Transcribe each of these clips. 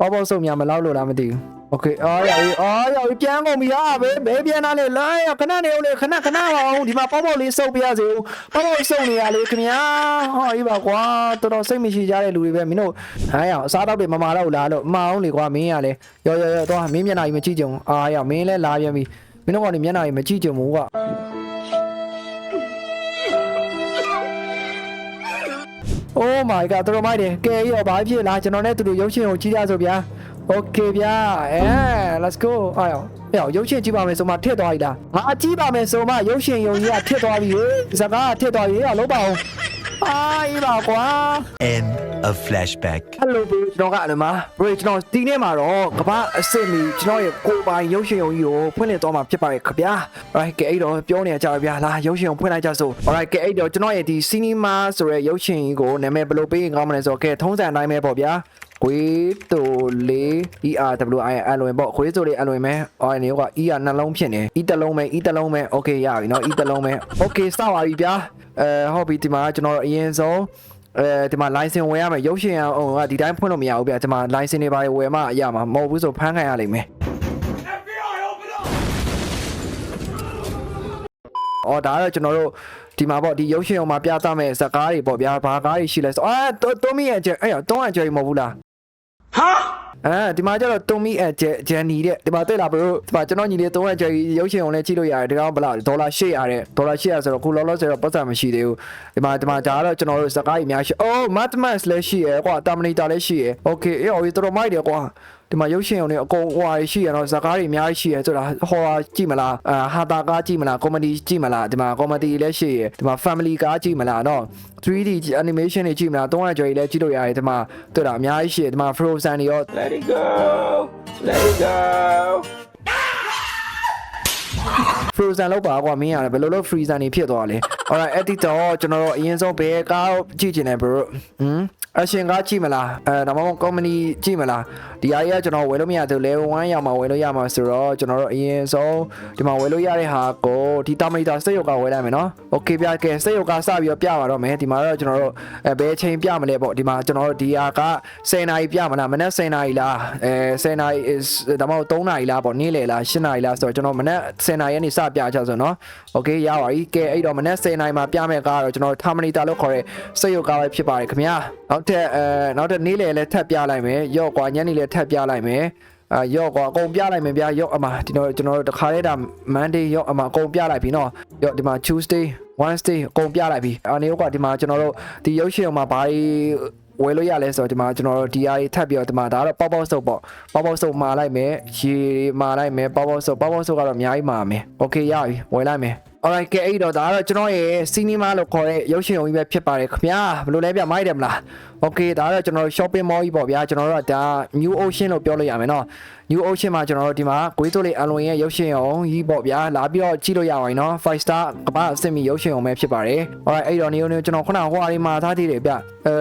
ပေါပေါစုံများမလောက်လို့လားမသိဘူးโอเคအော်ရပြီအော်ရပြီပြန်ကုန်ပြီဟာဘေးဘေးပြန်လာလေလာရခဏနေဦးလေခဏခဏပါအောင်ဒီမှာပေါပေါလေးစုပ်ပြရစေဦးပေါပေါစုပ်နေရလေခင်ဗျာဟောအေးပါကွာတော်တော်စိတ်မရှိကြတဲ့လူတွေပဲမင်းတို့ဟာရအစားတော့တွေမမာတော့လားလို့မအောင်လေကွာမင်းရလေရောရောရောတော့မင်းမျက်နှာကြီးမကြည့်ကြုံအာရမင်းလဲလာပြန်ပြီမင်းတို့ကနေမျက်နှာကြီးမကြည့်ကြုံဘူးကွာ Oh my god တော်မိုက်တယ်ကဲရောဘာဖြစ်လားကျွန်တော်နဲ့သူတို့ရုပ်ရှင်ကိုကြည့်ရဆိုဗျာ Okay ဗျာအဲ let's go အားရောဟဲ့ရုပ်ရှင်ကြည့်ပါမယ်ဆိုမှထစ်သွားပြီလားငါကြည့်ပါမယ်ဆိုမှရုပ်ရှင်ယုံကြီးကထစ်သွားပြီဟေးစကားကထစ်သွားပြီဟေ့လုံးပါအောင်အာအေးပါကွာ End of flashback. Hello bro ကျွန်တော်ကအဲ့လိုမှာ bro ကျွန်တော်ဒီနေ့မှာတော့ကမ္ဘာအစစ်မီကျွန်တော်ရဲ့ကိုယ်ပိုင်ရုပ်ရှင်ယုံကြီးကိုဖွင့်လှစ်သွားမှာဖြစ်ပါတယ်ခင်ဗျာ Alright ကဲအဲ့တော့ပြောနေကြပါဗျာလာရုပ်ရှင်ကိုဖွင့်လိုက်ကြစို့ Alright ကဲအဲ့တော့ကျွန်တော်ရဲ့ဒီ cinema ဆိုတဲ့ရုပ်ရှင်ကြီးကိုနာမည်ဘယ်လိုပေးရင်ကောင်းမလဲဆိုတော့ကဲထုံးစံအတိုင်းပဲပေါ့ဗျာခွေးတိုလေး ERWI အလွင်ပေါ့ခွေးတိုလေးအလွင်မဲအော်နေက E ကနှလုံးဖြစ်နေ E တစ်လုံးပဲ E တစ်လုံးပဲ Okay ရပြီเนาะ E တစ်လုံးပဲ Okay စပါပြီဗျာအဲဟုတ်ပြီဒီမှာကျွန်တော်အရင်ဆုံး အဲဒီမှာ license ဝယ်ရမယ်ရုပ်ရှင်အောင်ကဒီတိုင်းဖွင့်လို့မရဘူးဗျာဒီမှာ license တွေပါဝယ်မှရမှာမဟုတ်ဘူးဆိုဖမ်းခံရလိမ့်မယ်အော်ဒါကတော့ကျွန်တော်တို့ဒီမှာပေါ့ဒီရုပ်ရှင်အောင်မှာပြသမဲ့ဇာတ်ကားတွေပေါ့ဗျာဘာကားတွေရှိလဲဆိုအာတိုမီရဲ့ကျအဲ့ရတော့အကျယ်မဟုတ်ဘူးလားဟာ အဲဒီမှာကျတော့တိုမီအကျယ်ဂျန်နီတဲ့ဒီမှာတွေ့လားဘရိုဒီမှာကျွန်တော်ညီလေးတော့အကျယ်ရုပ်ရှင်အောင်လည်းကြည့်လို့ရတယ်ဒီကောင်ဘလောက်ဒေါ်လာ800တဲ့ဒေါ်လာ800ဆိုတော့ခုလောလောဆယ်တော့ပတ်စံမရှိသေးဘူးဒီမှာဒီမှာဒါကတော့ကျွန်တော်တို့ဇာတ်ကားတွေအများရှိအိုးမတ်မတ်လည်းရှိရယ်ကွာတာမနီတာလည်းရှိရယ်โอเคအေးအော်တော်တော်မိုက်တယ်ကွာ ဒီမှာရုပ်ရှင်အောင်နေအကုန်ဟွာရှိရတော့ဇာကားတွေအများကြီးရှိရဆိုတာဟောကြည့်မလားအာဟာတာကားကြည့်မလားကောမဒီကြည့်မလားဒီမှာကောမဒီလည်းရှိရဒီမှာ family ကားကြည့်မလားနော် 3D animation တွေကြည့်မလား300ကျော်ကြီးလည်းကြည့်လို့ရတယ်ဒီမှာတွေ့တာအများကြီးရှိရဒီမှာ Frozen တွေရော Let it go Let it go Frozen လောက်ပါကွာမင်းရတယ်ဘယ်လိုလုပ် Freezer နေဖြစ်သွားလဲ Alright editor ကျွန်တော်တို့အရင်ဆုံးဘယ်ကားကြည့်ချင်လဲ bro ဟမ် အရှင်ကားကြည့်မလားအဲဒါမှမဟုတ် company ကြည့်မလားဒီအားကြီးကကျွန်တော်ဝယ်လို့မရသေးဘူး level 1ရောက်မှဝယ်လို့ရမှာဆိုတော့ကျွန်တော်တို့အရင်ဆုံးဒီမှာဝယ်လို့ရတဲ့ဟာကိုဒီတာမီတာစက်ရုပ်ကဝယ်လိုက်မယ်နော် Okay ပြကဲစက်ရုပ်ကစပြီးတော့ပြပါတော့မယ်ဒီမှာတော့ကျွန်တော်တို့အဲဘယ်ချိန်ပြမလဲပေါ့ဒီမှာကျွန်တော်တို့ဒီဟာက10နာရီပြမလားမနက်10နာရီလားအဲ10နာရီ is ဒါမှမဟုတ်3နာရီလားပေါ့နေ့လယ်လား10နာရီလားဆိုတော့ကျွန်တော်မနက်10နာရီကနေစပြကြဆိုနော် Okay ရပါပြီကဲအဲ့တော့မနက်10နာရီမှာပြမယ်ကားတော့ကျွန်တော် Terminator လို့ခေါ်တဲ့စက်ရုပ်ကားပဲဖြစ်ပါတယ်ခင်ဗျာ နောက်ထပ်အဲနောက်ထပ်နေ့လယ်လည်းထပ်ပြလိုက်မယ်ရော့ကွာညနေလည်းထပ်ပြလိုက်မယ်အာရော့ကွာအကုန်ပြလိုက်မယ်ဗျာရော့အမဒီတော့ကျွန်တော်တို့တခါလေးဒါ Monday ရော့အမအကုန်ပြလိုက်ပြီနော်ရော့ဒီမှာ Tuesday Wednesday အကုန်ပြလိုက်ပြီအနေကဒီမှာကျွန်တော်တို့ဒီရုပ်ရှင်မှာဘာတွေ ဝယ်လို့ရလဲဆိုတော့ဒီမှာကျွန်တော်တို့ DR ထပ်ပြီးတော့ဒီမှာဒါကတော့ပေါက်ပေါက်စုပ်ပေါ့ပေါက်ပေါက်စုပ်မာလိုက်မယ်ရေမာလိုက်မယ်ပေါက်ပေါက်စုပ်ပေါက်ပေါက်စုပ်ကတော့အများကြီးမာမယ်โอเคရပြီဝယ်လိုက်မယ် alright ကဲအဲ့တော့ဒါကတော့ကျွန်တော်ရဲ့ cinema လို့ခေါ်တဲ့ရုပ်ရှင်ရုံကြီးပဲဖြစ်ပါတယ်ခင်ဗျာဘယ်လိုလဲပြမိုက်တယ်မလား okay ဒါကတော့ကျွန်တော်တို့ shopping mall ကြီးပေါ့ဗျာကျွန်တော်တို့ကဒါ new ocean လို့ပြောလို့ရမယ်နော် new ocean မှာကျွန်တော်တို့ဒီမှာဂွေးတိုးလေးအလွန်ရဲ့ရုပ်ရှင်ရုံကြီးပေါ့ဗျာလာပြီးတော့ကြည့်လို့ရပါတယ်နော်5 star ကမ္ဘာအဆင့်မီရုပ်ရှင်ရုံပဲဖြစ်ပါတယ် alright အဲ့တော့နေနေကျွန်တော်ခုနဟိုအရီမှာထားသေးတယ်ဗျအဲ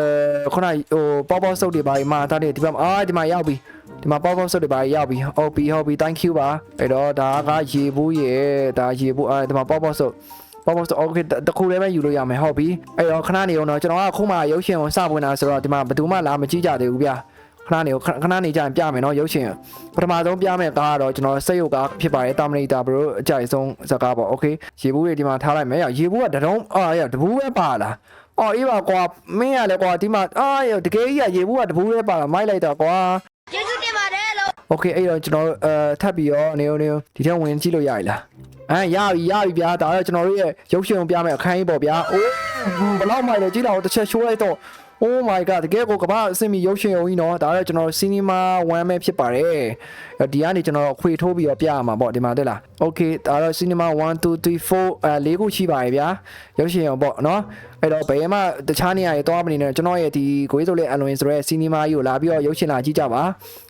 ခုနဟိုပေါပေါစုပ်တွေပါမှာထားသေးတယ်ဒီဘက်အာဒီမှာရောက်ပြီဒီမှာပေါပေါဆုပ်တွေပါရောက်ပြီဟုတ်ပြီဟုတ်ပြီ thank you ပါအဲ့တော့ဒါကရေဘူးရေဒါရေဘူးအဲဒီမှာပေါပေါဆုပ်ပေါပေါဆုပ် okay တခုလေးပဲယူလို့ရမယ်ဟုတ်ပြီအဲ့တော့ခဏနေအောင်တော့ကျွန်တော်ကခုမှရုပ်ရှင်ကိုစပွင့်တာဆိုတော့ဒီမှာဘယ်သူမှလာမကြည့်ကြသေးဘူးဗျာခဏနေခဏခဏနေကြရင်ပြမယ်နော်ရုပ်ရှင်ပထမဆုံးပြမယ်ကားကတော့ကျွန်တော်စက်ရုပ်ကားဖြစ်ပါတယ်တာမနီတာဘရိုအကြိုက်ဆုံးဇာတ်ကားပေါ့ okay ရေဘူးတွေဒီမှာထားလိုက်မယ်ရေဘူးကတတုံးအာရတဘူးပဲပါလား အော်အေးပါကွာမင်းရလေကွာဒီမှာအာတကယ်ကြီးကရေဘူးကတဘူးလေးပါလာမိုက်လိုက်တာကွာကျေးဇူးတင်ပါတယ်လို့ Okay အဲ့တော့ကျွန်တော်တို့အဲထပ်ပြီးရောနေဦးနေဦးဒီထက်ဝင်ကြည့်လို့ရပြီလားအဲရပြီရပြီဗျာဒါတော့ကျွန်တော်တို့ရဲ့ရုပ်ရှင်ကိုပြမယ်အခန်းကြီးပေါ့ဗျာအိုးဘလောက်မိုက်လဲကြည့်တော့တစ်ချက်ရှိုးလိုက်တော့ Oh my god တကယ်ကိုကမ္ဘာအဆင့်မီရုပ်ရှင်ရုံကြီးနော်ဒါတော့ကျွန်တော် cinema 1ပဲဖြစ်ပါတယ်ဒီကနေကျွန်တော်ခွေထိုးပြီးတော့ပြရမှာပေါ့ဒီမှာတွေ့လား Okay ဒါတော့ cinema 1 2 3 4အဲ၄ခုရှိပါရဲ့ဗျာရုပ်ရှင်ရုံပေါ့နော်အဲ့တော့ဘယ်မှတခြားနေရာတွေသွားမနေနဲ့ကျွန်တော်ရဲ့ဒီကိုရေးဆိုလေးအလွန်ဆိုရဲ cinema ကြီးကိုလာပြီးတော့ရုပ်ရှင်လာကြည့်ကြပါ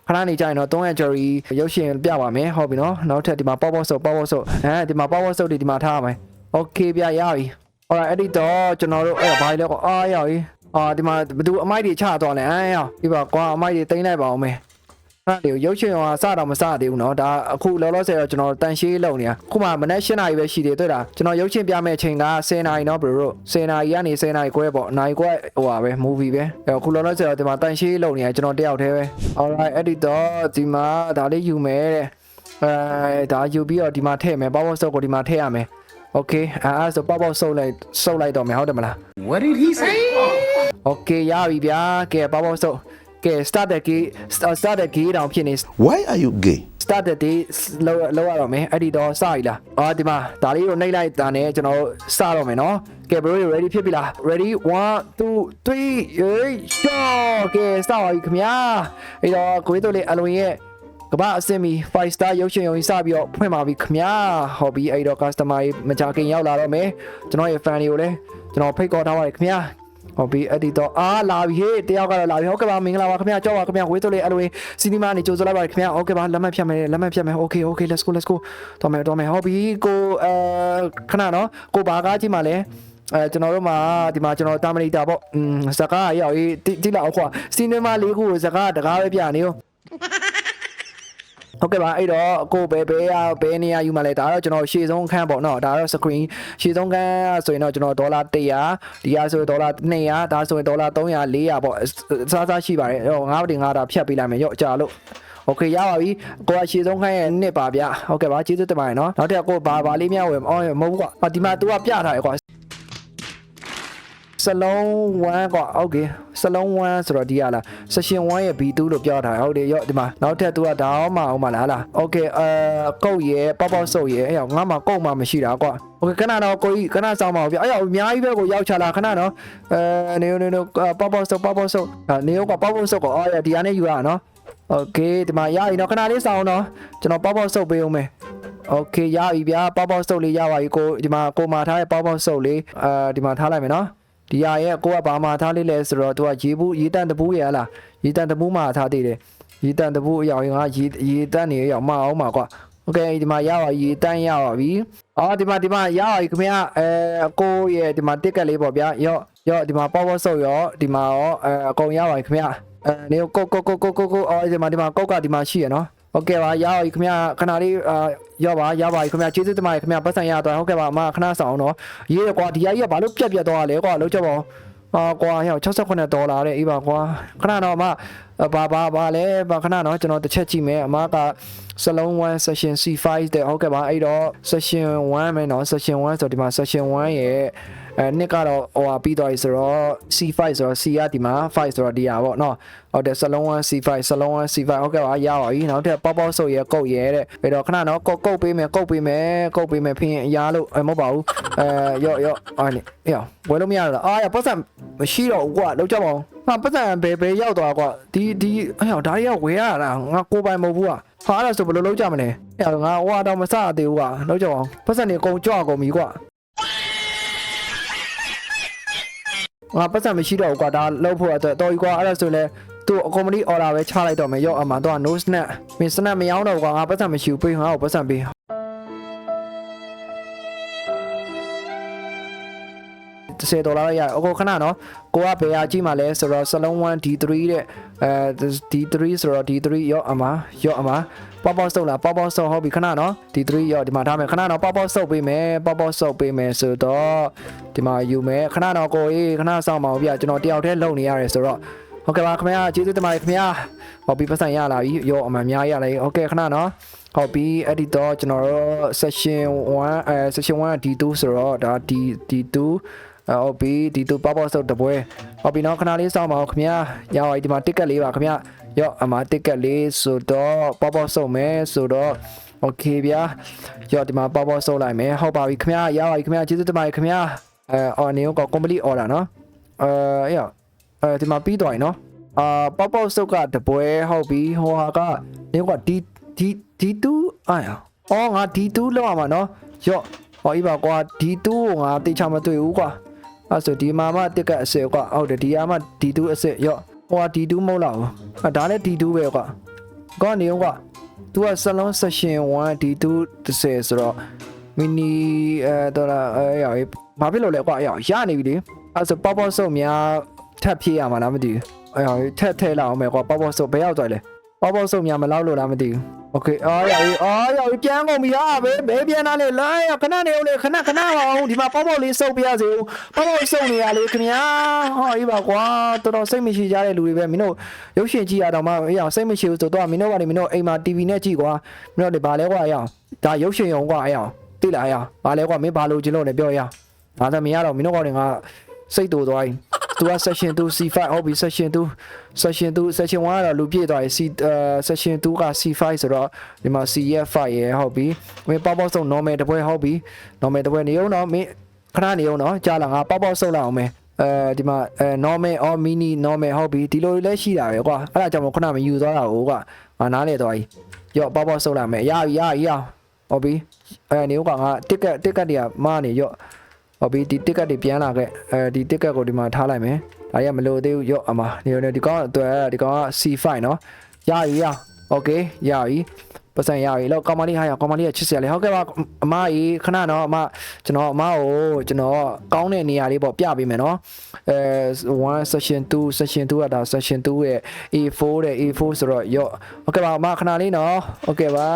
ခဏနေကြရင်တော့300 jury ရုပ်ရှင်ပြပါမယ်ဟုတ်ပြီနော်နောက်ထပ်ဒီမှာပေါပေါဆုပ်ပေါပေါဆုပ်အဲဒီမှာပေါပေါဆုပ်တွေဒီမှာထားရမယ် Okay ဗျာရပြီ alright အဲ့ဒီတော့ကျွန်တော်တို့အဲ့ဘာလဲကွာအားရပြီ အာဒီမှာဘယ်သူအမိုက်တွေချသွားလဲအဲရဒီပါကွာအမိုက်တွေတိမ့်လိုက်ပါအောင်မယ် အဲ့ဒီရုပ်ရှင်ရောစတော့မစသေးဘူးเนาะဒါအခုလောလောဆယ်တော့ကျွန်တော်တန်ရှင်းလုံနေတာခုမှမနေ့၈နာရီပဲရှိသေးတွေ့တာကျွန်တော်ရုပ်ရှင်ပြမယ့်အချိန်က10နာရီเนาะဘရိုတို့10နာရီကနေ10နာရီခွဲပေါ့နာရီခွဲဟိုပါပဲ movie ပဲအဲ့အခုလောလောဆယ်တော့ဒီမှာတန်ရှင်းလုံနေတာကျွန်တော်တယောက်တည်းပဲ alright အဲ့ဒီတော့ဒီမှာဒါလေးယူမယ်တဲ့အဲဒါယူပြီးတော့ဒီမှာထည့်မယ်ပေါပေါဆုပ်ကိုဒီမှာထည့်ရမယ် okay အဲအဲ့ဆိုပေါပေါဆုပ်လိုက်ဆုပ်လိုက်တော့မယ်ဟုတ်တယ်မလား What did he say? okay ရပြီဗျာကဲပေါပေါဆုပ်ကဲ start the game start the game တောင်ဖြစ်နေ Why are you gay? start the day လောက်လောက်ရတော့မယ်အဲ့ဒီတော့စပြီလားအော်ဒီမှာဒါလေးကိုနှိပ်လိုက်တာနဲ့ကျွန်တော်စတော့မယ်နော်ကဲ bro ready ဖြစ်ပြီလား ready 1 2 3ရေးရှော့ကဲစပါပြီခင်ဗျာအဲ့တော့ကိုယ်တို့လေးအလွန်ရဲ့ကမ္ဘာအဆင့်မီ5 star ရုပ်ရှင်ရုံကြီးစပြီးတော့ဖွင့်ပါပြီခင်ဗျာဟောပြီးအဲ့တော့ customer ကြီးမကြခင်ရောက်လာတော့မယ်ကျွန်တော်ရဲ့ fan တွေကိုလည်းကျွန်တော်ဖိတ်ခေါ်ထားပါတယ်ခင်ဗျာ ဟုတ်ပြီအဲ့ဒီတော့အာလာပြီဟေးတယောက်ကတော့လာပြီဟုတ်ကဲ့ပါမင်္ဂလာပါခင်ဗျာကြောက်ပါခင်ဗျာဝေးတို့လေးအလွန်စီနီမာနေကြိုဆိုလိုက်ပါခင်ဗျာဟုတ်ကဲ့ပါလက်မှတ်ဖြတ်မယ်လက်မှတ်ဖြတ်မယ် okay okay let's go let's go တော်မယ်တော်မယ်ဟုတ်ပြီကိုအဲခဏနော်ကိုဘာကားကြည့်မှလဲအဲကျွန်တော်တို့မှာဒီမှာကျွန်တော်တာမနီတာပေါ့อืมစကားရောက်ရေးတိလောက်ခွာစီနီမာလေးခုကိုစကားတကားပဲပြနေရော ဟုတ်ကဲ့ပါအဲ့တော့ကိုဘယ်ဘယ်ရဘယ်နေရာယူမှလဲဒါတော့ကျွန်တော်ရှေ့ဆုံးခန်းပေါ့နော်ဒါတော့ screen ရှေ့ဆုံးခန်းဆိုရင်တော့ကျွန်တော်ဒေါ်လာ100ဒီဟာဆိုရင်ဒေါ်လာ200ဒါဆိုရင်ဒေါ်လာ300 400ပေါ့စားစားရှိပါတယ်ဟိုငါးတင်ငါးတာဖြတ်ပေးလိုက်မယ်ရော့ကြာလို့โอเคရပါပြီကိုကရှေ့ဆုံးခိုင်းရဲ့နှစ်ပါဗျဟုတ်ကဲ့ပါကျေးဇူးတင်ပါတယ်နော်နောက်ထပ်ကိုဘာဘာလေးများဝယ်အော်မဟုတ်ဘူးကွာဒီမှာ तू ကပြထားတယ်ကွာ စလုံး1ကွာโอเคစလုံး1ဆိုတော့ဒီရလား session 1ရဲ့ B2 လို့ပြောထားတယ်ဟုတ်တယ်ရော့ဒီမှာနောက်ထပ် तू ကဒါအောင်မအောင်မလားလားโอเคအဲကုတ်ရဲ့ပေါက်ပေါက်ဆုပ်ရဲ့အဲ့ငါမှကုတ်မှမရှိတာကွာโอเคခဏတော့ကိုကြီးခဏစောင်းပါဦးဗျအဲ့ရောက်အများကြီးပဲကိုရောက်ချလာခဏတော့အဲနေနေနေပေါက်ပေါက်ဆုပ်ပေါက်ပေါက်ဆုပ်နေရောကပေါက်ပေါက်ဆုပ်ကောအော်ဒီကနေယူရနော် โอเคဒီမှာရပြီနော်ခဏလေးစောင်းနော်ကျွန်တော်ပေါက်ပေါက်ဆုပ်ပေးအောင်မယ်โอเคရပြီဗျာပေါက်ပေါက်ဆုပ်လေးရပါပြီကိုဒီမှာကိုမာထားတဲ့ပေါက်ပေါက်ဆုပ်လေးအဲဒီမှာထားလိုက်မယ်နော် ဒီရရဲ့ကိုကဘာမှထားလေးလဲဆိုတော့သူကရေဘူးရေတန်တပူးရလားရေတန်တပူးမှာထားသေးတယ်ရေတန်တပူးအရောင်ငါရေရေတန်နေအရောင်မအောင်ပါကွာโอเคဒီမှာရပါရေတန်ရပါပြီအော်ဒီမှာဒီမှာရပါပြီခင်ဗျာအဲကိုရဲ့ဒီမှာတစ်ကက်လေးပေါ့ဗျာရော့ရော့ဒီမှာပေါက်ပေါက်ဆုပ်ရောဒီမှာရောအဲအကုန်ရပါပြီခင်ဗျာ အဲနေကိုကိုကိုကိုကိုကိုအော်ဒီမှာဒီမှာကောက်ကဒီမှာရှိရနော် ဟုတ်ကဲ့ပါရပါပြီခင်ဗျာခဏလေးအာရပါရပါပြီခင်ဗျာကျေးဇူးတင်ပါတယ်ခင်ဗျာပတ်စံရသွားဟုတ်ကဲ့ပါအမခဏဆောင်တော့ရေးရကွာဒီအကြီးကဘာလို့ပြက်ပြက်သွားလဲကွာလောက်ချက်ပါအာကွာဟဲ့69ဒေါ်လာတဲ့အေးပါကွာခဏတော့အမဘာဘာဘာလဲဘာခဏတော့ကျွန်တော်တစ်ချက်ကြည့်မယ်အမကစလုံး1 session C5 တဲ့ဟုတ်ကဲ့ပါအဲ့တော့ session 1မယ်နော် session 1ဆိုဒီမှာ session 1ရဲ့ အဲနှစ်ကတော့ဟိုဟာပြီးသွားပြီဆိုတော့ C5 ဆိုတော့ C ကဒီမှာ5ဆိုတော့ဒီဟာပေါ့နော်ဟုတ်တယ်စလုံး1 C5 စလုံး1 C5 ဟုတ်ကဲ့ပါရပါပြီနောက်ထပ်ပေါက်ပေါက်ဆုပ်ရဲကုတ်ရဲတဲ့ပြီးတော့ခဏတော့ကုတ်ကုတ်ပေးမယ်ကုတ်ပေးမယ်ကုတ်ပေးမယ်ဖင်းအရာလို့အဲမဟုတ်ပါဘူးအဲရော့ရော့အာနေအေးဝယ်လို့မရတော့အာရပတ်စံမရှိတော့ဘူးကွာလောက်ကြပါအောင်ဟာပတ်စံဘယ်ဘယ်ရောက်သွားကွာဒီဒီအေးဒါတွေကဝယ်ရတာငါကိုပိုင်မဟုတ်ဘူးကွာဟာအဲ့ဒါဆိုဘယ်လိုလုပ်ကြမလဲအဲ့ငါဟိုတော့မစသေးဘူးကွာလောက်ကြပါအောင်ပတ်စံနေအကုန်ကြွကုန်ပြီကွာ ငါပတ်စံမရှိတော့ဘူးကွာဒါလောက်ဖို့အတွက်တော်ပြီကွာအဲ့ဒါဆိုလဲသူ့အကွန်မတီအော်ဒါပဲချလိုက်တော့မယ်ရော့အမှတော့ no snap မင်း snap မရောင်းတော့ဘူးကွာငါပတ်စံမရှိဘူးပေးငါ့ကိုပတ်စံပေး 30ဒေါ်လာလောက်ရတယ်အကိုခဏနော်ကိုကဘယ်ဟာကြည့်မှလဲဆိုတော့စလုံး1 D3 တဲ့အဲ D3 ဆိုတော့ D3 ရော့အမရော့အမပေါပေါဆုပ်လားပေါပေါဆုပ်ဟုတ်ပြီခဏနော် D3 ရော့ဒီမှာထားမယ်ခဏနော်ပေါပေါဆုပ်ပေးမယ်ပေါပေါဆုပ်ပေးမယ်ဆိုတော့ဒီမှာယူမယ်ခဏနော်ကိုကြီးခဏဆောင်ပါဦးဗျကျွန်တော်တယောက်တည်းလုံနေရတယ်ဆိုတော့ဟုတ်ကဲ့ပါခင်ဗျာကျေးဇူးတင်ပါတယ်ခင်ဗျာဟောပြီးပတ်စံရလာပြီရောအမှန်များရလာပြီဟုတ်ကဲ့ခဏနော်ဟုတ်ပြီအဲ့ဒီတော့ကျွန်တော်တို့ session 1အဲ session 1 D2 ဆိုတော့ဒါ D D2 ဟုတ်ပြီဒီတူပေါပေါဆုပ်တပွဲဟုတ်ပြီနော်ခဏလေးစောင့်ပါဦးခင်ဗျာရပါပြီဒီမှာတစ်ကက်လေးပါခင်ဗျာရော့အမတစ်ကက်လေးဆိုတော့ပေါပေါဆုပ်မယ်ဆိုတော့โอเคဗျာရော့ဒီမှာပေါပေါဆုပ်လိုက်မယ်ဟုတ်ပါပြီခင်ဗျာရပါပြီခင်ဗျာကျေးဇူးတင်ပါတယ်ခင်ဗျာအဲအော်နေက complete order နော်အဲအေးအဲဒီမှာပြီးသွားပြီနော်အာပေါပေါဆုပ်ကတပွဲဟုတ်ပြီဟိုဟာကနေကဒီဒီဒီတူအာရအော်ငါဒီတူလောက်ရမှာနော်ရော့ဟောဤပါကွာဒီတူကိုငါတိတ်ချမတွေ့ဘူးကွာ အဲ့ဆိုဒီမှာမှတစ်ကအစစ်ကွာဟုတ်တယ်ဒီကမှဒီ2အစစ်ရော့ဟိုကဒီ2မဟုတ်လားအဒါလည်းဒီ2ပဲကွာကောနေအောင်ကွာ तू ကစလုံး session 1ဒီ230ဆိုတော့ mini အဲတော့လာအဲရဘာဖြစ်လို့လဲကွာရရနေပြီလေအဲ့ဆိုပေါပေါဆုပ်များထပ်ဖြည့်ရမှာလားမသိဘူးအဲ့ဟောထက်ထဲလာအောင်မယ်ကွာပေါပေါဆုပ်ဘယ်ရောက်သွားလဲပေါ့ပေါ့စုံများမလောက်လို့လားမသိဘူး โอเคအော်ရော်အော်ရော်ပြန်ကုန်ပြီဟာဘယ်ဘယ်ပြန်လာလဲလာရခဏနေဦးလေခဏခဏပါအောင်ဒီမှာပေါ့ပေါ့လေးစုပ်ပြရစေဦးပေါ့ပေါ့စုံနေရလေခင်ဗျာဟောအေးပါကွာတော်တော်စိတ်မရှိကြတဲ့လူတွေပဲမင်းတို့ရုပ်ရှင်ကြည့်ရတော့မှအေးအောင်စိတ်မရှိဘူးဆိုတော့မင်းတို့ကနေမင်းတို့အိမ်မှာ TV နဲ့ကြည့်ကွာမင်းတို့လေဘာလဲကွာအေးအောင်ဒါရုပ်ရှင်ရုံကွာအေးအောင်သိလားအေးအောင်ဘာလဲကွာမင်းဘာလို့ကျင်လို့လဲပြောရအောင်ဒါသမီးကတော့မင်းတို့ကောင်တွေကစိတ်တူသွားပြီ သူက section 2 C5 ဟုတ်ပြီ section 2 section 2 section 1ကတော့လူပြည့်သွားပြီ C အဲ section 2က C5 ဆိုတော့ဒီမှာ C ရဲ့5ရဲ့ဟုတ်ပြီမင်းပေါက်ပေါက်ဆုံး normal တပွဲဟုတ်ပြီ normal တပွဲနေအောင်တော့မင်းခဏနေအောင်တော့ကြာလာငါပေါက်ပေါက်ဆုံးလောက်အောင်မယ်အဲဒီမှာအဲ normal or mini normal ဟုတ်ပြီဒီလိုလည်းရှိတာပဲကွာအဲ့ဒါကြောင့်မို့ခဏမယူသွားတာဟုတ်ကွာငါနားလေသွားပြီရော့ပေါက်ပေါက်ဆုံးလာမယ်ရပြီရပြီရဟုတ်ပြီအဲနေဦးကငါတစ်ကက်တစ်ကက်တွေကမားနေရော့ ဟုတ်ပြီဒီတစ်ကတ်တွေပြန်လာခဲ့အဲဒီတစ်ကတ်ကိုဒီမှာထားလိုက်မယ်ဒါရမလို့သေးဘူးရော့အမဒီလိုဒီကောင်အတွက်ဒီကောင်က C5 เนาะရပြီရโอเคရပြီပတ်စံရပြီလောက်ကောင်မလေးဟာရကောင်မလေးကချစ်စရာလေဟုတ်ကဲ့ပါအမကြီးခဏတော့အမကျွန်တော်အမကိုကျွန်တော်ကောင်းတဲ့နေရာလေးပေါ့ပြပေးမယ်เนาะအဲ1 session 2 session 2ကဒါ session 2ရဲ့ A4 တဲ့ A4 ဆိုတော့ရော့ဟုတ်ကဲ့ပါအမခဏလေးเนาะဟုတ်ကဲ့ပါ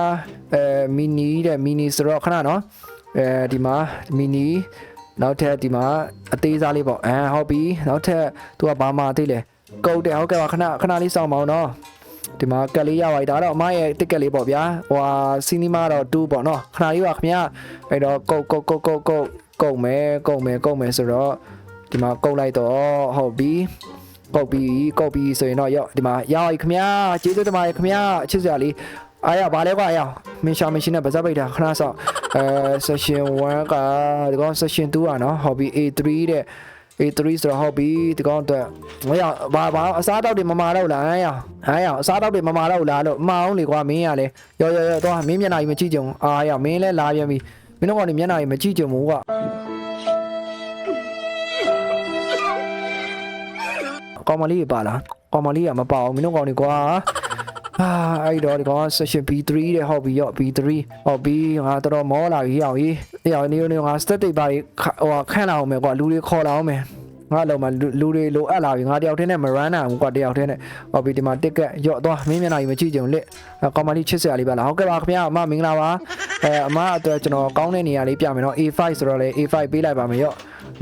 အဲ mini တဲ့ mini ဆိုတော့ခဏเนาะအဲဒီမှာ mini နောက်ထပ်ဒီမှာအသေးစားလေးပေါ့အဲဟုတ်ပြီနောက်ထပ်သူကဘာမှသေးလဲကုတ်တယ်ဟုတ်ကဲ့ပါခဏခဏလေးစောင့်ပါအောင်နော်ဒီမှာကက်လေးရပါပြီဒါတော့အမရဲ့တစ်ကက်လေးပေါ့ဗျာဟိုဟာစီနီမာတော့2ပေါ့နော်ခဏလေးပါခင်ဗျာအဲ့တော့ကုတ်ကုတ်ကုတ်ကုတ်ကုတ်ကုတ်မယ်ကုတ်မယ်ကုတ်မယ်ဆိုတော့ဒီမှာကုတ်လိုက်တော့ဟုတ်ပြီကုတ်ပြီကုတ်ပြီဆိုရင်တော့ရော့ဒီမှာရပါပြီခင်ဗျာကျေးဇူးတင်ပါတယ်ခင်ဗျာအချစ်စရာလေး အားရပါလဲကွာအားရမင်းရှာမင်းရှင်းနဲ့ဗဇက်ပိတ်တာခဏစောင့်အဲ session 1ကဒီကောင် session 2อ่ะเนาะ hobby A3 တဲ့ A3 ဆိုတော့ hobby ဒီကောင်အတွက်မရဘာဘာအစားတောက်တွေမမာတော့လားဟဲ့ရဟဲ့ရအစားတောက်တွေမမာတော့လားလို့မအောင်လေကွာမင်းရလေရော်ရော်ရော်တော့မင်းမျက်နှာကြီးမကြည့်ကြုံအာရမင်းလဲလာပြန်ပြီမင်းတို့ကောင်နေမျက်နှာကြီးမကြည့်ကြုံဘူးကွာကောင်မလေးပါလားကောင်မလေးကမပါအောင်မင်းတို့ကောင်နေကွာ အာအဲ့တော့ဒီကောင်က session B3 တဲ့ဟောပြီးရော့ B3 ဟောပြီးငါတော်တော်မောလာပြီဟောကြီးအေးဟောနေနေငါ stat တွေပါဟိုခန့်လာအောင်မယ်ကွာလူတွေခေါ်လာအောင်မယ်ငါလုံးမလူတွေလိုအပ်လာပြီငါတယောက်တည်းနဲ့မရန်နိုင်ဘူးကွာတယောက်တည်းနဲ့ဟောပြီးဒီမှာတစ်ကက်ရော့သွားမင်းမျက်နှာကြီးမကြည့်ကြုံလက်ကောင်မလေးချစ်စရာလေးပါလားဟုတ်ကဲ့ပါခင်ဗျာအမမင်္ဂလာပါ အဲအမအတွက်ကျွန်တော်ကောင်းတဲ့နေရာလေးပြမယ်နော် A5 ဆိုတော့လေ A5 ပေးလိုက်ပါမယ်ရော့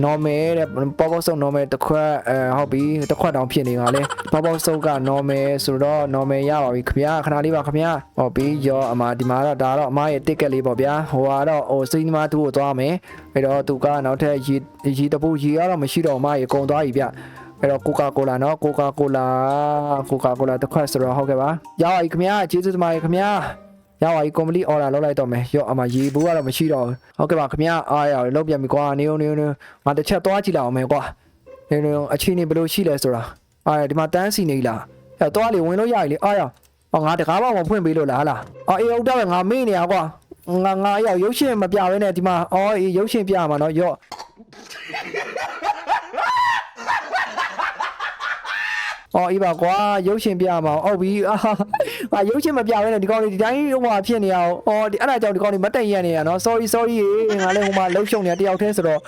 normal တဲ့ပေါပေါဆုပ် normal တစ်ခွက်အဲဟုတ်ပြီတစ်ခွက်တောင်ဖြစ်နေပါလေပေါပေါဆုပ်က normal ဆိုတော့ normal ရပါပြီခင်ဗျာခဏလေးပါခင်ဗျာဟုတ်ပြီရောအမဒီမှာတော့ဒါတော့အမရဲ့ ticket လေးပေါ့ဗျာဟိုကတော့ဟိုစိနီမာ2ကိုသွားမယ်အဲ့တော့သူကနောက်ထပ်ရီရီတပူရီကတော့မရှိတော့အမရေကုန်သွားပြီဗျအဲ့တော့ကိုကာကိုလာနော်ကိုကာကိုလာကိုကာကိုလာတစ်ခွက်ဆိုတော့ဟုတ်ကဲ့ပါရပါပြီခင်ဗျာကျေးဇူးတင်ပါတယ်ခင်ဗျာ ရပါပြီ complete order လုပ်လိုက်တော့မယ်ရော့အမရေဘူးကတော့မရှိတော့ဘူးဟုတ်ကဲ့ပါခင်ဗျာအားရလောက်ပြန်ပြီကွာနေဦးနေဦးနေဦးငါတစ်ချက်သွားကြည့်လိုက်အောင်မယ်ကွာနေနေဦးအခြေအနေဘယ်လိုရှိလဲဆိုတာအားရဒီမှာတန်းစီနေလားအဲ့တော့လေဝင်လို့ရပြီလေအားရဟောငါတကားပေါက်မဖွင့်ပေးလို့လားဟာလားအော်အေးဟုတ်တော့ငါမေ့နေရကွာငါငါရောက်ရုပ်ရှင်မပြဘဲနဲ့ဒီမှာအော်အေးရုပ်ရှင်ပြမှာနော်ရော့ ။အော်အေးပါကွာရုပ်ရှင်ပြမှာ။အော်ပြီးအာဟာရုပ်ရှင်မပြဘဲနဲ့ဒီကောင်လေးဒီတိုင်းဟိုမှာဖြစ်နေရအောင်။အော်ဒီအဲ့ဒါကြောင့်ဒီကောင်လေးမတက်ရနေရနော်။ sorry sorry ရေငါလည်းဟိုမှာလှုပ်ရှုံနေတယောက်တည်းဆိုတော့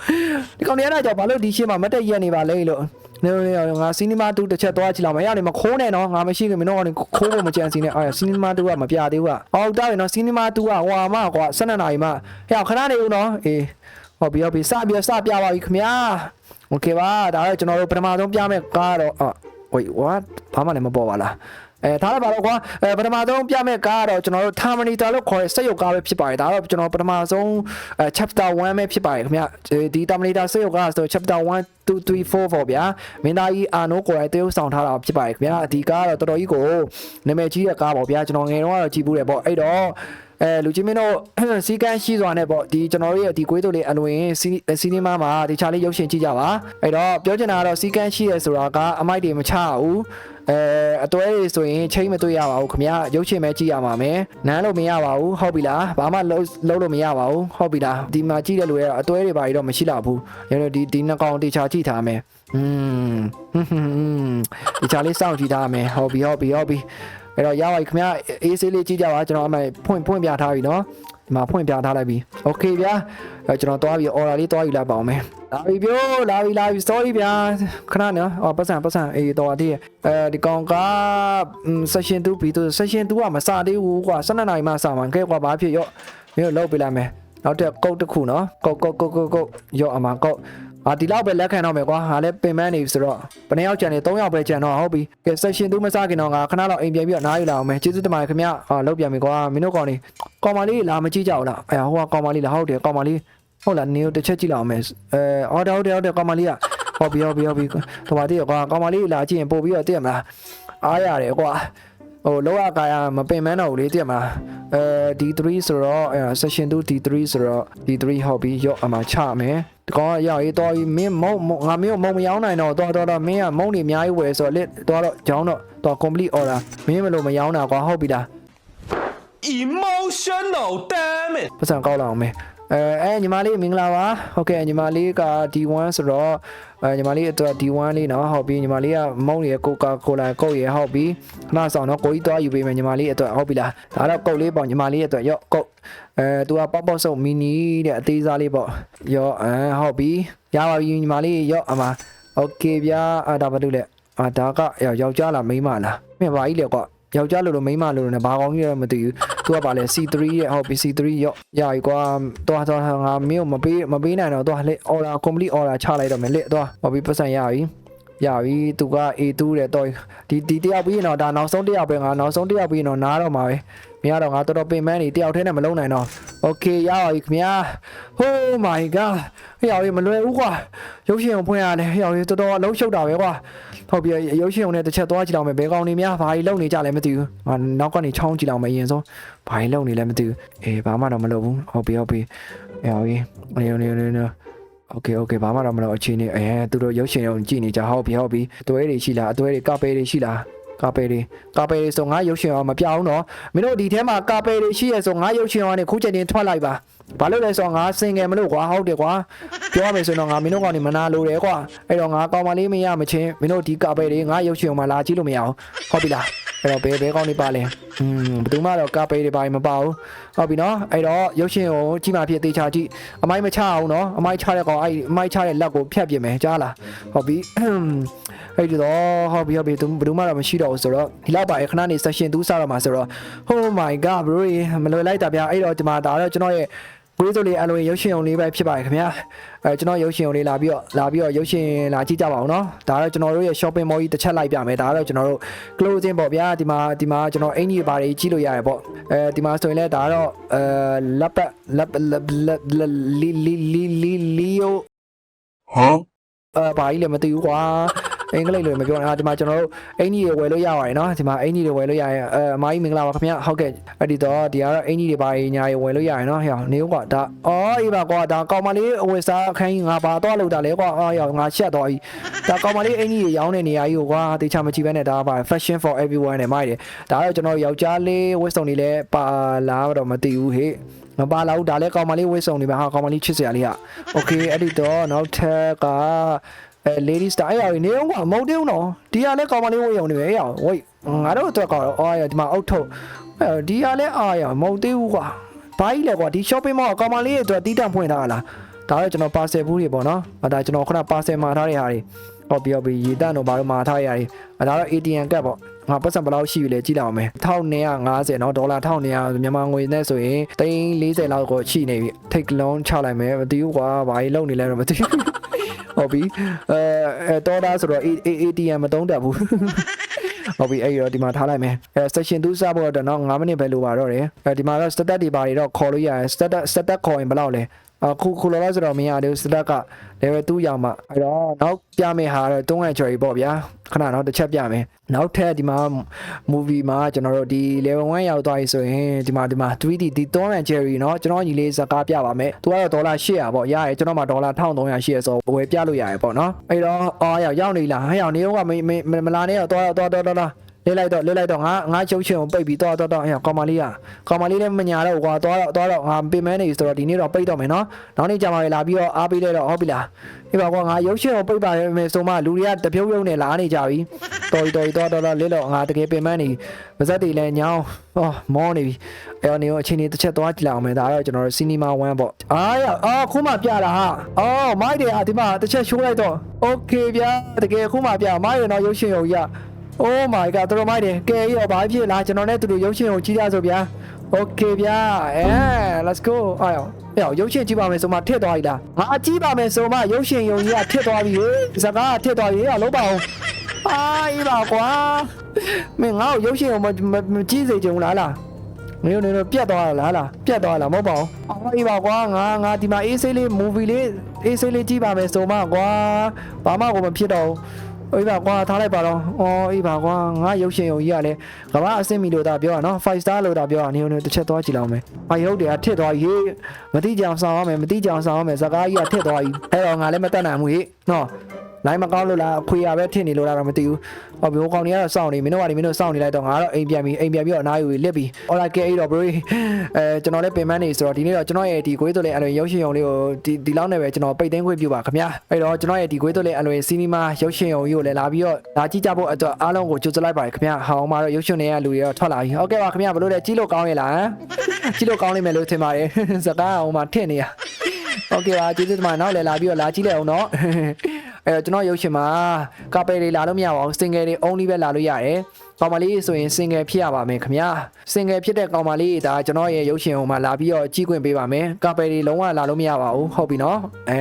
ဒီကောင်လေးအဲ့ဒါကြောင့်ဘာလို့ဒီရှင်းမှာမတက်ရနေပါလဲလို့နေနေငါဆီနီမာတူတစ်ချက်သွားကြည့်လာမယ်။အဲ့ဒါနေမခိုးနဲ့နော်။ငါမရှိခင်မင်းတို့ကနေခိုးဖို့မကြံစီနဲ့။အဲ့ဆီနီမာတူကမပြသေးဘူး။အော်တားပြီနော်။ဆီနီမာတူကဟွာမကွာ၁၂နာရီမှဟဲ့ခဏနေဦးနော်။အေးဟုတ်ပြီဟုတ်ပြီစပြစပြပါပြီခင်ဗျာ။ Okay ပါဒါတော့ကျွန်တော်တို့ပထမဆုံးပြမယ့်ကားတော့ wait what ဘာမှလည်းမပေါ်ပါလားအဲဒါလည်းပါတော့ကွာအဲပထမဆုံးပြမဲ့ကားကတော့ကျွန်တော်တို့ Terminator လို့ခေါ်တဲ့စက်ရုပ်ကားပဲဖြစ်ပါတယ်ဒါတော့ကျွန်တော်ပထမဆုံးအဲ chapter 1ပဲဖြစ်ပါတယ်ခင်ဗျဒီ Terminator စက်ရုပ်ကားဆို chapter 1 2 3 4ပေါ့ဗျာမင်းသားကြီးအာနိုကိုယ်တိုင်တရုပ်ဆောင်ထားတာဖြစ်ပါတယ်ခင်ဗျဒီကားကတော့တော်တော်ကြီးကိုနာမည်ကြီးတဲ့ကားပေါ့ဗျာကျွန်တော်ငယ်တုန်းကတော့ကြည့်ဘူးတယ်ပေါ့အဲ့တော့ အဲလူချင်းမင်းတို့စီကန်းရှိစွာနဲ့ပေါ့ဒီကျွန်တော်တို့ရဲ့ဒီကွေးတို့လေးအလွင်စီစီနီမာမှာဒီချာလေးရုပ်ရှင်ကြည့်ကြပါအဲ့တော့ပြောချင်တာကတော့စီကန်းရှိရဲဆိုတာကအမိုက်တွေမချဘူးအဲအတွဲတွေဆိုရင်ချိန်မတွေ့ရပါဘူးခင်ဗျာရုပ်ရှင်ပဲကြည့်ရမှာမယ်နမ်းလို့မရပါဘူးဟုတ်ပြီလားဘာမှလုံးလုံးလို့မရပါဘူးဟုတ်ပြီလားဒီမှာကြည့်တဲ့လူတွေကအတွဲတွေပါတော့မရှိတော့ဘူးရတော့ဒီဒီနှကောင်တေချာကြည့်ထားမယ်อืมဒီချာလေးစောင့်ကြည့်ထားမယ်ဟုတ်ပြီဟုတ်ပြီဟုတ်ပြီ အဲ့တော့ရပါပြီခင်ဗျာအေးဆေးလေးကြည့်ကြပါကျွန်တော်အမှဖွင့်ဖွင့်ပြထားပြီနော် ဒီမှာဖွင့်ပြထားလိုက်ပြီโอเคဗျာအဲကျွန်တော်သွားပြီး order လေးသွားယူလိုက်ပါအောင်မယ်လာပြီပြောလာပြီလာပြီ sorry ဗျာခဏနော်အော်ပတ်စံပတ်စံအေးတော်တည်းအဲဒီကောင်က session 2ပြီးတော့ session 2ကမစသေးဘူးကွာ12နာရီမှစမှာကဲကွာဘာဖြစ်ရော့မင်းတို့လောက်ပေးလိုက်မယ်နောက်တစ်ကုတ်တစ်ခုနော်ကုတ်ကုတ်ကုတ်ကုတ်ကုတ်ရော့အမကုတ် အာဒီလောက်ပဲလက်ခံတော့မယ်ကွာဟာလည်းပင်မနေပြီဆိုတော့ဘယ်နှယောက်ကြံနေ3ယောက်ပဲကြံတော့ဟုတ်ပြီကဲ session 2မစခင်တော့ငါခဏလောက်အိမ်ပြန်ပြီးတော့နားယူလာအောင်မယ်ကျေးဇူးတင်ပါတယ်ခင်ဗျာအာလောက်ပြန်ပြီကွာမင်းတို့ကောင်နေကောင်မလေးလာမကြည့်ကြဘူးလားအဲဟိုကကောင်မလေးလားဟုတ်တယ်ကောင်မလေးဟုတ်လားနေတစ်ချက်ကြည့်လောက်အောင်မယ်အဲအော်တယ်ဟုတ်တယ်ဟုတ်တယ်ကောင်မလေးကဟုတ်ပြီဟုတ်ပြီဟုတ်ပြီတော့ပါသေးကွာကောင်မလေးလာကြည့်ရင်ပို့ပြီးတော့တည့်မလားအားရတယ်ကွာ ဟိုလောကကာယမပင်မန်းတော့ဘူးလေသိရမလားအဲ D3 ဆိုတော့အဲ session 2 D3 ဆိုတော့ D3 ဟော့ပြီးရော့အမှချမယ်ဒီကောင်ကရောက်ရေးတော့မင်းမုံမုံငါမင်းကိုမုံမရောင်းနိုင်တော့တော့တော့တော့မင်းကမုံနေအများကြီးဝယ်ဆိုတော့လက်တော့တော့ကြောင်းတော့တော့ complete order မင်းမလို့မရောင်းတာကွာဟုတ်ပြီလား emotional damn it ပတ်စံကောက်လာအောင်မယ်အဲအဲညီမလေးမင်္ဂလာပါဟုတ်ကဲ့ညီမလေးက D1 ဆိုတော့ အဲညီမလေးအတွက် D1 လေးနော်ဟုတ်ပြီညီမလေးကမုံရကိုကာကိုလာကုတ်ရဟုတ်ပြီခဏဆောင်တော့ကိုကြီးသွားယူပေးမယ်ညီမလေးအတွက်ဟုတ်ပြီလားဒါတော့ကုတ်လေးပေါ့ညီမလေးအတွက်ရော့ကုတ်အဲသူကပေါက်ပေါက်စုံမီနီတဲ့အသေးစားလေးပေါ့ရော့အဲဟုတ်ပြီရပါပြီညီမလေးရော့အမโอเคဗျာအာဒါဘာလို့လဲအာဒါကယောက်ျားလားမိန်းမလားမင်းဘာကြီးလဲကွာ ယောက်ျားလိုလိုမိန်းမလိုလိုနဲ့ဘာကောင်းကြီးလဲမသိဘူး။ तू ကပါလဲ C3 ရဲ့ဟုတ်ပြီ C3 ရော့ရပြီကွာ။တော့တော့ငါမင်းကိုမပေးမပေးနိုင်တော့တော့လေ order complete order ချလိုက်တော့မယ်လေတော့ဟုတ်ပြီပတ်စံရပြီ။ရပြီ။ तू က A2 တဲ့တော့ဒီဒီတယောက်ပြီးရင်တော့ဒါနောက်ဆုံးတယောက်ပဲငါနောက်ဆုံးတယောက်ပြီးရင်တော့နားတော့မှာပဲ။ မင်းကတော့ငါတော်တော်ပင်ပန်းနေတယောက်တည်းနဲ့မလုံးနိုင်တော့။ Okay ရပါပြီခင်ဗျာ။ Oh my god ဟဲ့အောင်မလွယ်ဘူးကွာ။ရုပ်ရှင်ကိုဖွင့်ရတယ်ဟဲ့အောင်တော်တော်အလုံးရှုပ်တာပဲကွာ။ ဟုတ်ပြီရုပ်ရှင်ုံနဲ့တစ်ချက်သွားကြည့်အောင်မယ်ဘယ်ကောင်နေများဘာကြီးလုံနေကြလဲမသိဘူးငါနောက်ကနေချောင်းကြည့်အောင်မယ်အရင်ဆုံးဘာကြီးလုံနေလဲမသိဘူးအေးဘာမှတော့မလုပ်ဘူးဟုတ်ပြီဟုတ်ပြီအေးဟုတ်ပြီနေနေနေနေโอเคโอเคဘာမှတော့မလုပ်အချင်းနေအဲသူတို့ရုပ်ရှင်ုံကြည့်နေကြဟုတ်ပြီဟုတ်ပြီအသွဲတွေရှိလားအသွဲတွေကပဲတွေရှိလား ကာပေတွေကာပေတွေဆိုငါရုပ်ရှင်အောင်မပြောင်းတော့မင်းတို့ဒီထဲမှာကာပေတွေရှိရဆိုငါရုပ်ရှင်အောင်နဲ့ခုချိန်ချင်းထွက်လိုက်ပါ ဘာလို့လဲဆိုတော့ငါစင်ငယ်မလို့ကွာဟုတ်တယ်ကွာပြောရမယ်ဆိုတော့ငါမင်းတို့ကောင်နေမနာလို့တယ်ကွာအဲ့တော့ငါကောင်မလေးမရမချင်းမင်းတို့ဒီကာပေတွေငါရုပ်ရှင်အောင်မလာကြည့်လို့မရအောင်ဟုတ်ပြီလားအဲ့တော့ဘယ်ဘဲကောင်နေပါလဲอืมဘယ်သူမှတော့ကာပေတွေပါမပါဘူးဟုတ်ပြီနော်အဲ့တော့ရုပ်ရှင်ကိုကြည့်မှဖြစ်သေးချာကြည့်အမိုင်းမချအောင်နော်အမိုင်းချတဲ့ကောင်အဲ့အမိုင်းချတဲ့လက်ကိုဖြတ်ပြစ်မယ်ကြားလားဟုတ်ပြီအဲ့ဒီတော့ဟောပြီးဟောပြီးသူဘယ်သူမှတော့မရှိတော့ဘူးဆိုတော့ဒီလောက်ပါရခဏနေ session 2စတော့မှာဆိုတော့ oh my god bro ရေမလွယ်လိုက်တာဗျာအဲ့တော့ဒီမှာဒါတော့ကျွန်တော်ရဲ့ ကိုယ်စိုးလေးအလုံးရုပ်ရှင်ုံလေးပဲဖြစ်ပါတယ်ခင်ဗျာအဲကျွန်တော်ရုပ်ရှင်ုံလေးလာပြီးတော့လာပြီးတော့ရုပ်ရှင်လာကြည့်ကြပါအောင်နော်ဒါတော့ကျွန်တော်တို့ရဲ့ shopping mall ကြီးတစ်ချက်လိုက်ပြမယ်ဒါတော့ကျွန်တော်တို့ closing ပေါ့ဗျာဒီမှာဒီမှာကျွန်တော်အင်ကြီးဘာတွေကြည့်လို့ရတယ်ပေါ့အဲဒီမှာဆိုရင်လည်းဒါတော့အဲလက်ပတ်လက်လက်လီလီလီလီလီယို huh အဲဘာကြီးလဲမသိဘူးကွာ အင်္ဂလိပ်လိုမပြောနဲ့အာဒီမှာကျွန်တော်တို့အင်ကြီးတွေဝယ်လို့ရပါတယ်နော်ဒီမှာအင်ကြီးတွေဝယ်လို့ရရင်အဲအမကြီးမင်္ဂလာပါခင်ဗျဟုတ်ကဲ့အဲ့ဒီတော့ဒီကတော့အင်ကြီးတွေဘာကြီးညာတွေဝယ်လို့ရရင်နော်ဟဲ့နေဦးကွာဒါအော်အေးပါကွာဒါကောင်မလေးအဝယ်စားအခန်းကြီးငါဘာတော့လောက်တာလဲကွာအော်ရောငါရှက်တော့ပြီဒါကောင်မလေးအင်ကြီးတွေရောင်းတဲ့နေရာကြီးကိုကွာတေချာမကြည့်ပဲနဲ့ဒါပါ fashion for everyone နဲ့မိုက်တယ်ဒါကတော့ကျွန်တော်ယောက်ျားလေးဝတ်စုံတွေလည်းပါလာတော့မသိဘူးဟေ့ မပါလာဘူးဒါလည်းကောင်မလေးဝစ်စုံနေပါဟာကောင်မလေးချစ်စရာလေးဟာโอเคအဲ့ဒီတော့နောက်ထပ်က အဲ lady star အဲ့ရနေအောင်ကမဟုတ်သေးဘူးနော်ဒီကလည်းကောင်မလေးဝစ်ရုံနေပဲအဲ့ရဝိတ်ငါတို့အတွက်ကတော့အော်ရဒီမှာအောက်ထုတ်အဲဒီကလည်းအာရမဟုတ်သေးဘူးကွာဘာကြီးလဲကွာဒီ shopping mall ကောင်မလေးရဲ့အတွက်တီးတန့်ဖွင့်ထားလားဒါတော့ကျွန်တော် parcel ဘူးတွေပေါ့နော်အဲဒါကျွန်တော်ခုန parcel မှာထားတဲ့ဟာတွေဟောပြီးတော့ပြီးရေတန့်တော့ဘာလို့မှာထားရရတယ်အဲဒါတော့ ATM ကတ်ပေါ့ငါပတ်စံဘယ်လောက်ရှိပြီလဲကြည့်လိုက်အောင်မယ်1250เนาะဒေါ်လာ1200မြန်မာငွေနဲ့ဆိုရင်340လောက်ကိုရှိနေပြီထိတ်လုံးချလိုက်မယ်မသိဘူးကွာဘာကြီးလုံနေလဲတော့မသိဘူး ဟုတ်ပြီအဲအဲတော်တာဆိုတော့ ATM မသုံးတတ်ဘူးဟုတ်ပြီအဲ့ဒီတော့ဒီမှာထားလိုက်မယ်အဲ section 2စဖို့တော့တော့9မိနစ်ပဲလိုပါတော့တယ်အဲဒီမှာတော့ status တွေဘာတွေတော့ခေါ်လို့ရတယ် status status ခေါ်ရင်ဘယ်လောက်လဲ အခုခုလောလောဆိုတော့မရသေးဘူး status က level 2ရောက်မှအဲ့တော့နောက်ပြမယ်ဟာတော့300ကျော်ပြီပေါ့ဗျာခဏတော့တစ်ချက်ပြမယ်နောက်ထပ်ဒီမှာ movie မှာကျွန်တော်တို့ဒီ level 1ရောက်သွားပြီဆိုရင်ဒီမှာဒီမှာ 3D ဒီ Tom and Jerry เนาะကျွန်တော်ညီလေးစကားပြပါမယ်သူကတော့ဒေါ်လာ800ပေါ့ရရဲကျွန်တော်မှာဒေါ်လာ1300ရှိရဆိုဝယ်ပြလို့ရရဲပေါ့เนาะအဲ့တော့အော်ရောက်ရောက်နေလားဟဲ့ရောက်နေတော့ကမမမလာနေတော့သွားတော့သွားသွားသွား လေးလိုက်တော့လေးလိုက်တော့ငါငါချုပ်ချင်ကိုပိတ်ပြီးတော့တော့တော့အဲ့ကောင်မလေးကကောင်မလေးလည်းမညာတော့ကွာတော့တော့တော့ငါပင်မနေဆိုတော့ဒီနေ့တော့ပိတ်တော့မယ်နော်နောက်နေ့ကျမှလာပြီးတော့အားပေးလိုက်တော့ဟုတ်ပြီလားဒီပါကွာငါရုပ်ရှင်ကိုပိတ်ပါမယ်ဆိုမှလူတွေကတပြုတ်ပြုတ်နဲ့လာနေကြပြီတော်တော်တော်တော်လေးတော့ငါတကယ်ပင်မနေပါဇက်တွေလည်းညောင်းဟောမောနေပြီအဲ့တော့နေအချိန်ကြီးတစ်ချက်သွားကြည့်လိုက်အောင်မယ်ဒါတော့ကျွန်တော်တို့စီနီမာ1ပေါ့အားရအော်ခုမှပြတာဟာအော်မိုက်တယ်ဟာဒီမှာတစ်ချက်ရှိုးလိုက်တော့โอเคဗျာတကယ်ခုမှပြမိုက်ရတော့ရုပ်ရှင်ကိုရ Oh my god တော်မိုက်တယ်ကဲရောဘာဖြစ်လားကျွန်တော်နဲ့သူတို့ရုပ်ရှင်ကိုကြီးရဆိုဗျာ Okay ဗျာအဲ let's go အာရောရောရုပ်ရှင်ကြည့်ပါမယ်ဆိုမှထစ်သွားပြီလားငါကြည့်ပါမယ်ဆိုမှရုပ်ရှင်ယုံကြီးကထစ်သွားပြီဟေးစကားကထစ်သွားပြီဟေးလုံးပါအောင်အာအေးပါကွာမင်းငါ့ကိုရုပ်ရှင်ကိုမမကြည့်စေချင်ဘူးလားလားနေနေနေပြတ်သွားလားလားပြတ်သွားလားမဟုတ်ပါဘူးအော်အေးပါကွာငါငါဒီမှာအေးဆေးလေး movie လေးအေးဆေးလေးကြည့်ပါမယ်ဆိုမှကွာဘာမှကိုမဖြစ်တော့ဘူး အေးပါကွာထားလိုက်ပါတော့။အော်အေးပါကွာငါရုပ်ရှင်ရုံကြီးကလည်းကမ္ဘာအဆင့်မီလို့တာပြောတာနော်5 star လို့တာပြောတာနေုံနဲ့တစ်ချက်သွားကြည့်လောက်မယ်။ဘာရုပ်တွေကထစ်သွားပြီ။မတိကြအောင်ဆောင်ရမယ်မတိကြအောင်ဆောင်ရမယ်ဇကားကြီးကထစ်သွားပြီ။အဲ့တော့ငါလည်းမတက်နိုင်ဘူးဟေ့နော်။ လိုင်းမကောင်းလို့လားအခွေရပဲထစ်နေလို့လားတော့မသိဘူး။ဟောဘိုးကောင်တွေကတော့စောင့်နေမင်းတို့ကလည်းမင်းတို့စောင့်နေလိုက်တော့ငါတော့အိမ်ပြန်ပြီးအိမ်ပြန်ပြီးတော့အနားယူလစ်ပြီး alright ကဲအဲ့တော့ bro အဲကျွန်တော်လည်းပင်မနေဆိုတော့ဒီနေ့တော့ကျွန်တော်ရဲ့ဒီကိုယ်တို့လည်းအလွန်ရုပ်ရှင်ရုံလေးကိုဒီဒီလောက်နဲ့ပဲကျွန်တော်ပိတ်သိမ်းခွင့်ပြုပါခင်ဗျာအဲ့တော့ကျွန်တော်ရဲ့ဒီကိုယ်တို့လည်းအလွန်စီနီမာရုပ်ရှင်ရုံကြီးကိုလည်းလာပြီးတော့လာကြည့်ကြဖို့အတွက်အားလုံးကိုကြိုဆိုလိုက်ပါတယ်ခင်ဗျာဟောင်းမှာတော့ရုပ်ရှင်တွေကလူတွေတော့ထွက်လာပြီဟုတ်ကဲ့ပါခင်ဗျာဘလို့လဲကြည့်လို့ကောင်းရဲ့လားဟမ်ကြည့်လို့ကောင်းလိမ့်မယ်လို့ထင်ပါတယ်စကားအောင်မှာထင့်နေရ ဟုတ်ကဲ့ပါကျေးဇူးတင်ပါတယ်နောက်လည်းလာပြီးတော့လာကြည့်လိုက်အောင်နော်အဲ့တော့ကျွန်တော်ရုပ်ရှင်မှာကပယ်တွေလာလို့မရပါဘူး single တွေ only ပဲလာလို့ရတယ် ကောင်မလေးဆိုရင် single ဖြစ်ရပါမယ်ခင်ဗျာ single ဖြစ်တဲ့ကောင်မလေးဒါကျွန်တော်ရဲ့ရုပ်ရှင်ဟိုမှာလာပြီးတော့ကြီးခွင့်ပေးပါမယ်ကပယ်တွေလုံးဝလာလို့မရပါဘူးဟုတ်ပြီနော်အဲ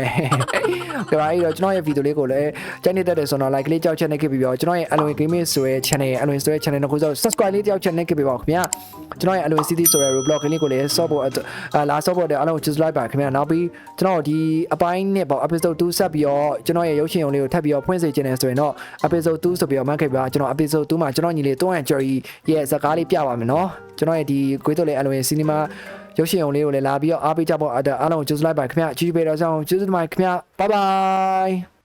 ကဲပါအဲ့တော့ကျွန်တော်ရဲ့ဗီဒီယိုလေးကိုလည်းကြိုက်နေတတ်တယ်ဆိုတော့ like လေးကြောက်ချက်နဲ့ခဲ့ပြီးတော့ကျွန်တော်ရဲ့ Alwin Gaming ဆိုတဲ့ channel ရဲ့ Alwin ဆိုတဲ့ channel ကိုဆို subscribe လေးကြောက်ချက်နဲ့ခဲ့ပြီးပါခင်ဗျာကျွန်တော်ရဲ့ Alwin City ဆိုတဲ့ Roblox လေးကိုလည်း support ဖို့လာ support တဲ့အားလုံးကိုကျေးဇူးလိုက်ပါခင်ဗျာနောက်ပြီးကျွန်တော်ဒီအပိုင်းနဲ့ပေါ့ episode 2ဆက်ပြီးတော့ကျွန်တော်ရဲ့ရုပ်ရှင်ရုံလေးကိုထပ်ပြီးတော့ဖွင့်စေချင်တယ်ဆိုရင်တော့ episode 2ဆိုပြီးတော့မှတ်ခဲ့ပါကျွန်တော် episode 2မှာကျွန်တော်ညီလေးတွန်းရကျော်ကြီးရဲ့ဇာတ်ကားလေးပြပါမယ်နော်ကျွန်တော်ရဲ့ဒီကိုယ်တို့လည်းအလွန်စီနီမာရုပ်ရှင်ရုံလေးကိုလည်းလာပြီးတော့အားပေးကြဖို့အားလုံးကိုကျေးဇူးလိုက်ပါခင်ဗျာကြည့်ပေးတော့ဆောင်ကျေးဇူးတင်ပါတယ်ခင်ဗျာ bye bye